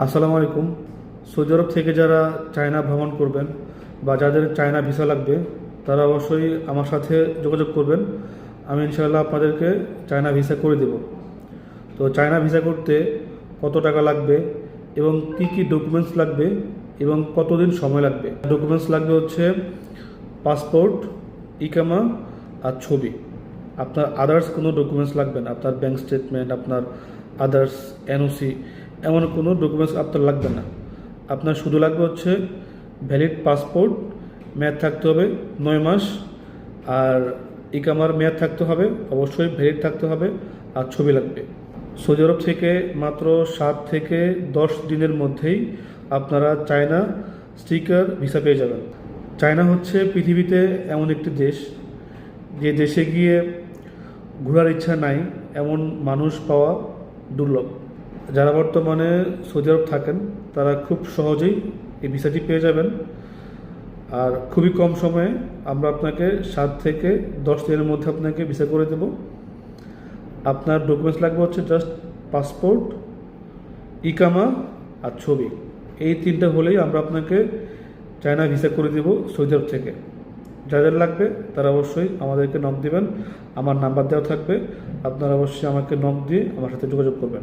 আসসালামু আলাইকুম। সৌদি আরব থেকে যারা চায়না ভ্রমণ করবেন বা যাদের চায়না ভিসা লাগবে, তারা অবশ্যই আমার সাথে যোগাযোগ করবেন। আমি ইনশাআল্লাহ আপনাদেরকে চায়না ভিসা করে দেব। তো চায়না ভিসা করতে কত টাকা লাগবে এবং কি কি ডকুমেন্টস লাগবে এবং কতদিন সময় লাগবে? ডকুমেন্টস লাগবে হচ্ছে পাসপোর্ট ইকামা আর ছবি। আপনার আদার্স কোনো ডকুমেন্টস লাগবে না। আপনার ব্যাংক স্টেটমেন্ট আপনার আদার্স এনওসি এমন কোনো ডকুমেন্টস আপনার লাগবে না। আপনার শুধু লাগবে হচ্ছে ভ্যালিড পাসপোর্ট মেয়াদ থাকতে হবে নয় মাস, আর ইকামার মেয়াদ থাকতে হবে, অবশ্যই ভ্যালিড থাকতে হবে, আর ছবি লাগবে। সৌদি আরব থেকে মাত্র সাত থেকে দশ দিনের মধ্যেই আপনারা চায়না স্টিকার ভিসা পেয়ে যাবেন। চায়না হচ্ছে পৃথিবীতে এমন একটি দেশ, যে দেশে গিয়ে ঘোরার ইচ্ছা নাই, এমন মানুষ পাওয়া দুর্লভ। যারা বর্তমানে সৌদি আরব থাকেন, তারা খুব সহজেই এই ভিসাটি পেয়ে যাবেন। আর খুবই কম সময়ে আমরা আপনাকে সাত থেকে দশ দিনের মধ্যে আপনাকে ভিসা করে দেব। আপনার ডকুমেন্টস লাগবে হচ্ছে জাস্ট পাসপোর্ট, ইকামা আর ছবি। এই তিনটা হলেই আমরা আপনাকে চায়না ভিসা করে দেব সৌদি আরব থেকে। যাদের লাগবে, তারা অবশ্যই আমাদেরকে নক দিবেন। আমার নাম্বার দেওয়া থাকবে। আপনারা অবশ্যই আমাকে নক দিয়ে আমার সাথে যোগাযোগ করবেন।